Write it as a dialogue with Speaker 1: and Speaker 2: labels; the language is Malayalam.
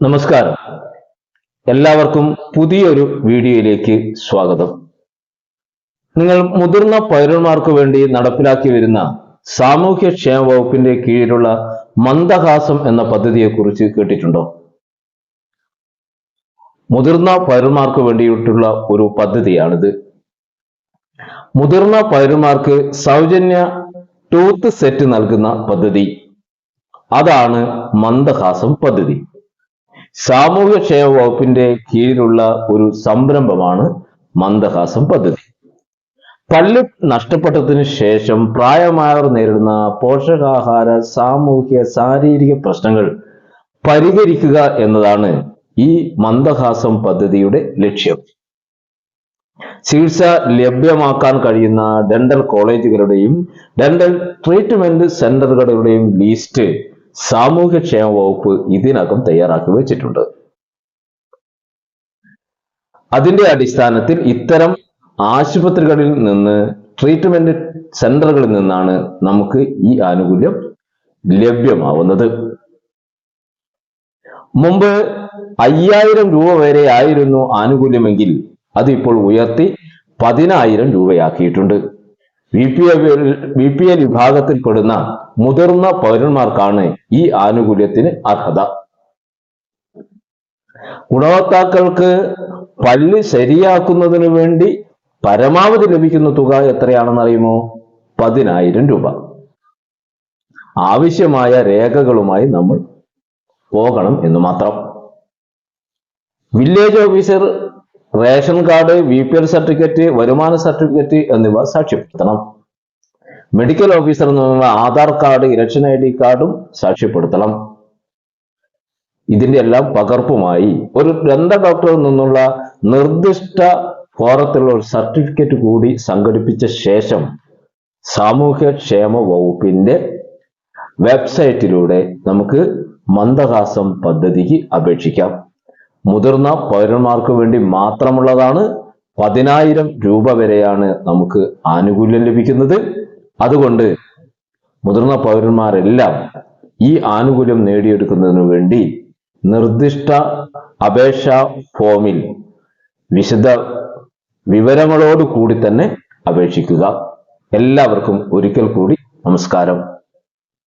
Speaker 1: നമസ്കാരം. എല്ലാവർക്കും പുതിയൊരു വീഡിയോയിലേക്ക് സ്വാഗതം. നിങ്ങൾ മുതിർന്ന പൗരന്മാർക്ക് വേണ്ടി നടപ്പിലാക്കി വരുന്ന സാമൂഹ്യക്ഷേമ വകുപ്പിന്റെ കീഴിലുള്ള മന്ദഹാസം എന്ന പദ്ധതിയെക്കുറിച്ച് കേട്ടിട്ടുണ്ടോ? മുതിർന്ന പൗരന്മാർക്ക് വേണ്ടിയിട്ടുള്ള ഒരു പദ്ധതിയാണിത്. മുതിർന്ന പൗരന്മാർക്ക് സൗജന്യ ടൂത്ത് സെറ്റ് നൽകുന്ന പദ്ധതി. അതാണ് മന്ദഹാസം പദ്ധതി. സാമൂഹ്യ ക്ഷേമ വകുപ്പിന്റെ കീഴിലുള്ള ഒരു സംരംഭമാണ് മന്ദഹാസം പദ്ധതി. പല്ല് നഷ്ടപ്പെട്ടതിന് ശേഷം പ്രായമായവർ നേരിടുന്ന പോഷകാഹാര സാമൂഹ്യ ശാരീരിക പ്രശ്നങ്ങൾ പരിഹരിക്കുക എന്നതാണ് ഈ മന്ദഹാസം പദ്ധതിയുടെ ലക്ഷ്യം. ചികിത്സ ലഭ്യമാക്കാൻ കഴിയുന്ന ഡെന്റൽ കോളേജുകളുടെയും ഡെന്റൽ ട്രീറ്റ്മെന്റ് സെന്ററുകളുടെയും ലിസ്റ്റ് സാമൂഹ്യക്ഷേമ വകുപ്പ് ഇതിനകം തയ്യാറാക്കി വെച്ചിട്ടുണ്ട്. അതിന്റെ അടിസ്ഥാനത്തിൽ ഇത്തരം ആശുപത്രികളിൽ നിന്ന് ട്രീറ്റ്മെന്റ് സെന്ററുകളിൽ നിന്നാണ് നമുക്ക് ഈ ആനുകൂല്യം ലഭ്യമാവുന്നത്. മുമ്പ് അയ്യായിരം രൂപ വരെ ആയിരുന്നു ആനുകൂല്യമെങ്കിൽ അതിപ്പോൾ ഉയർത്തി പതിനായിരം രൂപയാക്കിയിട്ടുണ്ട്. ബി പി ബി പി വിഭാഗത്തിൽപ്പെടുന്ന മുതിർന്ന പൗരന്മാർക്കാണ് ഈ ആനുകൂല്യത്തിന് അർഹത. ഗുണഭോക്താക്കൾക്ക് പല്ല് ശരിയാക്കുന്നതിന് വേണ്ടി പരമാവധി ലഭിക്കുന്ന തുക എത്രയാണെന്ന് അറിയുമോ? പതിനായിരം രൂപ. ആവശ്യമായ രേഖകളുമായി നമ്മൾ പോകണം എന്ന് മാത്രം. Village officer ration card V P L certificate വരുമാന സർട്ടിഫിക്കറ്റ് എന്നിവ സാക്ഷ്യപ്പെടുത്തണം. മെഡിക്കൽ ഓഫീസർ നിന്നുള്ള Aadhaar card election I D കാർഡും സാക്ഷ്യപ്പെടുത്തണം. ഇതിന്റെ എല്ലാം പകർപ്പുമായി ഒരു ദന്ത ഡോക്ടറിൽ നിന്നുള്ള നിർദ്ദിഷ്ട ഫോറത്തിലുള്ള ഒരു സർട്ടിഫിക്കറ്റ് കൂടി സംഘടിപ്പിച്ച ശേഷം സാമൂഹ്യ ക്ഷേമ വകുപ്പിന്റെ വെബ്സൈറ്റിലൂടെ നമുക്ക് മന്ദഹാസം പദ്ധതിക്ക് അപേക്ഷിക്കാം. മുതിർന്ന പൗരന്മാർക്ക് വേണ്ടി മാത്രമുള്ളതാണ് പതിനായിരം രൂപ വരെയാണ് നമുക്ക് ആനുകൂല്യം ലഭിക്കുന്നത്. അതുകൊണ്ട് മുതിർന്ന പൗരന്മാരെല്ലാം ഈ ആനുകൂല്യം നേടിയെടുക്കുന്നതിന് വേണ്ടി നിർദ്ദിഷ്ട അപേക്ഷ ഫോമിൽ വിശദ വിവരങ്ങളോട് കൂടി തന്നെ അപേക്ഷിക്കുക. എല്ലാവർക്കും ഒരിക്കൽ കൂടി നമസ്കാരം.